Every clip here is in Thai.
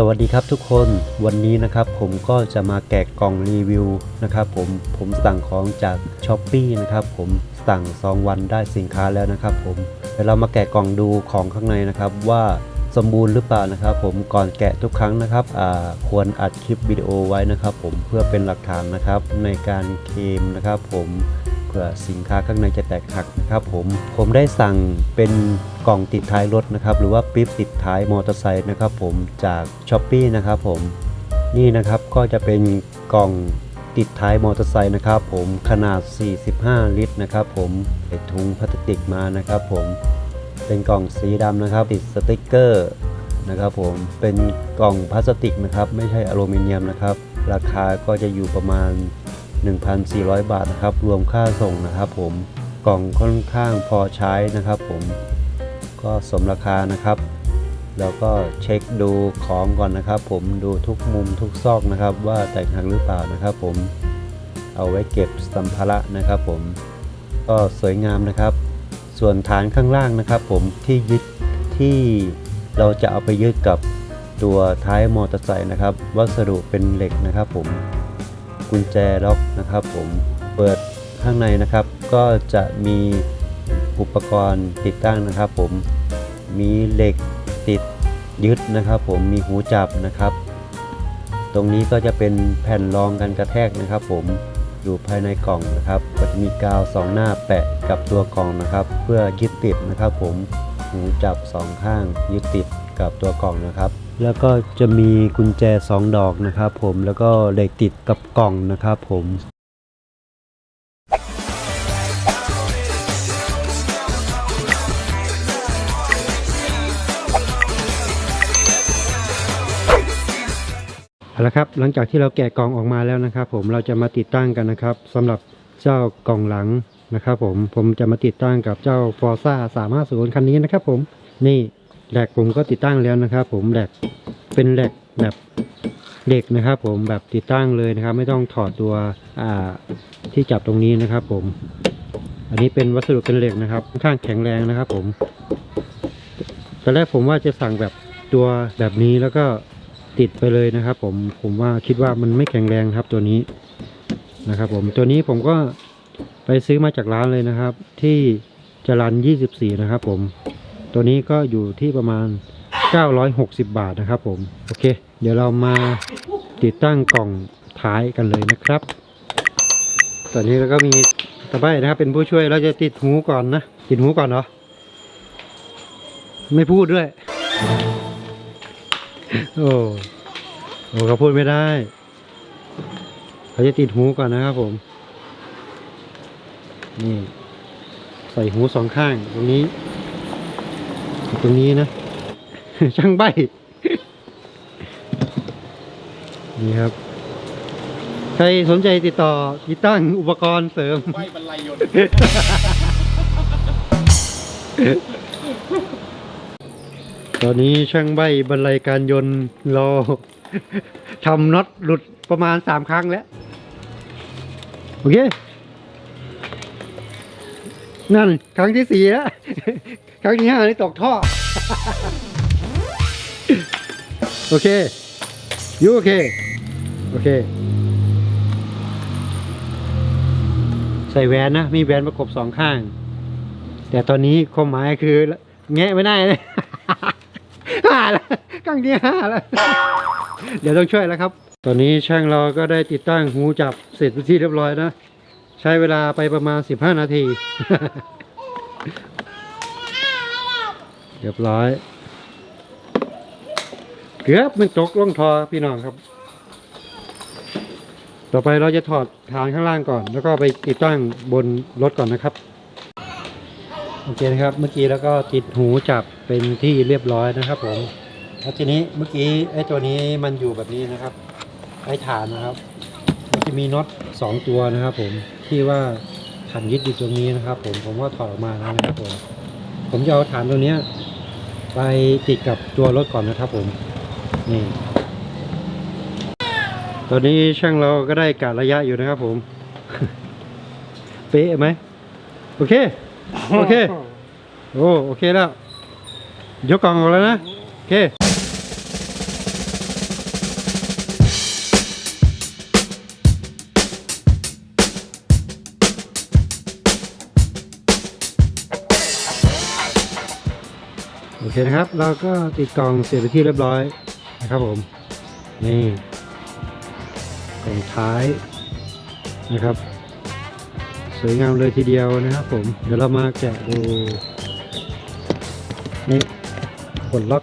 สวัสดีครับทุกคนวันนี้นะครับผมก็จะมาแกะกล่องรีวิวนะครับผมผมสั่งของจากช้อปปีนะครับผมสั่ง 2 วันได้สินค้าแล้วนะครับผมเดี๋ยวเรามาแกะกล่องดูของข้างในนะครับว่าสมบูรณ์หรือเปล่านะครับ ผมก่อนแกะทุกครั้งนะครับควรอัดคลิปวิดีโอไว้นะครับ ผมเพื่อเป็นหลักฐานนะครับในการเคลมนะครับ ผม เผื่อสินค้าข้างในจะแตกหักนะครับผมผมได้สั่งเป็นกล่องติดท้ายรถนะครับ หรือว่าปิ๊บติดท้ายมอเตอร์ไซค์นะครับผมจากช้อปปีนะครับผมนี่นะครับก็จะเป็นกล่องติดท้ายมอเตอร์ไซค์นะครับผมขนาด 45 ลิตรนะครับผมใส่ถุงพลาสติกมานะครับผมเป็นกล่องสีดำนะครับติดสติกเกอร์นะครับผมเป็นกล่องพลาสติกนะครับ ไม่ใช่อลูมิเนียมนะครับ ราคาก็จะอยู่ประมาณ 1,400 บาทนะครับ รวมค่าส่งนะครับผมกล่องค่อนข้างพอใช้นะครับผมก็สมราคานะครับ แล้วก็เช็คดูของก่อนนะครับ ผมดูทุกมุมทุกซอกนะครับ ว่าแตกหักหรือเปล่านะครับ ผมเอาไว้เก็บสัมภาระนะครับ ผมก็สวยงามนะครับ ส่วนฐานข้างล่างนะครับ ผมที่ยึดที่เราจะเอาไปยึดกับตัวท้ายมอเตอร์ไซค์นะครับ วัสดุเป็นเหล็กนะครับ ผม กุญแจล็อกนะครับ ผมเปิดข้างในนะครับ ก็จะมีอุปกรณ์ติดตั้งนะครับ ผมมีเหล็กติดยึดนะครับ ผมมีหูจับนะครับ ตรงนี้ก็จะเป็นแผ่นรองกันกระแทกนะครับ ผมอยู่ภายในกล่องนะครับก็จะมีกาวสองหน้าแปะกับตัวกล่องนะครับ เพื่อยึดติดนะครับ ผมหูจับสองข้างยึดติดกับตัวกล่องนะครับ แล้วก็จะมีกุญแจ 2 ดอกนะครับผมแล้วก็เหล็กติดกับกล่องนะครับผมเอาละครับหลังจากที่เราแกะกล่องออกมาแล้วนะครับ ผมเราจะมาติดตั้งกันนะครับสำหรับเจ้ากล่องหลังนะครับ ผมผมจะมาติดตั้งกับเจ้า Forza 350 คันนี้นะครับ ผมนี่ แหลกผมก็ติดตั้งแล้วนะครับ ผมแหลกเป็นแหลกแบบเหล็กนะครับ ผมแบบติดตั้งเลยนะครับ ไม่ต้องถอดตัวที่จับตรงนี้นะครับ ผม อันนี้เป็นวัสดุเป็นเหล็กนะครับค่อนข้างแข็งแรงนะครับ ผมตอนแรกผมว่าจะสั่งแบบตัวแบบนี้แล้วก็ติดไปเลยนะครับ ผมผมว่าคิดว่ามันไม่แข็งแรงครับตัวนี้นะครับ ผมตัวนี้ผมก็ไปซื้อมาจากร้านเลยนะครับ ที่จรัน24 นะครับ ผม ตัวนี้ก็อยู่ที่ประมาณ 960 บาทนะครับผม โอเค เดี๋ยวเรามาติดตั้งกล่องท้ายกันเลยนะครับ ตอนนี้เราก็มีตะไบนะครับ เป็นผู้ช่วยเราจะติดหูก่อนนะติดหูก่อนเหรอ ไม่พูดด้วย โอ้โอ้เขาพูดไม่ได้เขาจะติดหูก่อนนะครับผม นี่ ใส่หูสองข้างตรงนี้ ตรงนี้นะ ช่างใบนี่ครับ ใครสนใจติดต่อติดตั้งอุปกรณ์เสริมไม่บรรลัยยนต์ตอนนี้ช่างใบบรรลัยการยนต์รอทำน็อตหลุดประมาณสามครั้งแล้ว โอเค นั่น ครั้งที่สี่แล้ว ครั้งที่ห้านี่ตกท่อ โอเคยูโอเค โอเค ใส่แหวนนะ มีแหวนประกบสองข้าง แต่ตอนนี้ความหมายคือ แงะไม่ได้เลยห้าแล้วครั้งที่ห้าแล้ว เดี๋ยวต้องช่วยแล้วครับ ตอนนี้ช่างเราก็ได้ติดตั้งหูจับเสร็จเป็นที่เรียบร้อยนะ ใช้เวลาไปประมาณ 15 นาที เรียบร้อย เกือบมันตกลงทอพี่น้องครับ ต่อไปเราจะถอดฐานข้างล่างก่อน แล้วก็ไปติดตั้งบนรถก่อนนะครับ โอเคนะครับ เมื่อกี้แล้วก็ติดหูจับเป็นที่เรียบร้อยนะครับผมแล้วทีนี้เมื่อกี้ไอ้ตัวนี้มันอยู่แบบนี้นะครับ ไอ้ฐานนะครับ มันจะมีน็อตสองตัวนะครับผม ที่ว่าขันยึดอยู่ตรงนี้นะครับ ผมผมก็ถอดออกมาแล้วนะครับผมผมจะเอาฐานตัวเนี้ย ไปติดกับตัวรถก่อนนะครับ ผมนี่ตอนนี้ช่างเราก็ได้กะระยะอยู่นะครับผม เป๊ะไหมโอเค โอเค โอ้โอเคแล้ว ยกกล่องออกแล้วนะ โอเค นะครับ เราก็ติดกล่องเสร็จไปที่เรียบร้อยนะครับผม นี่กล่องท้ายนะครับ สวยงามเลยทีเดียวนะครับผม เดี๋ยวเรามาแกะดู นี่กดล็อก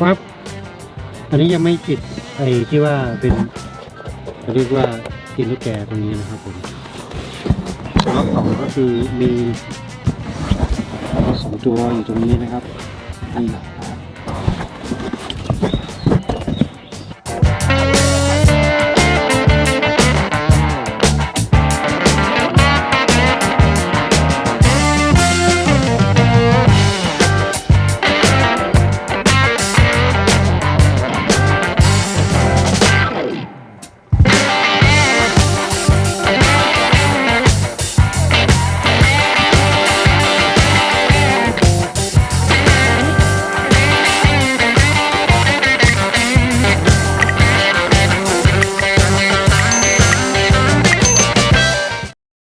ปั๊บ อันนี้ยังไม่ติดไอ้ที่ว่าเป็นเขาเรียกว่ากินลูกแกตรงนี้นะครับผม ล็อกสองก็คือมีสองตัวอยู่ตรงนี้นะครับนี่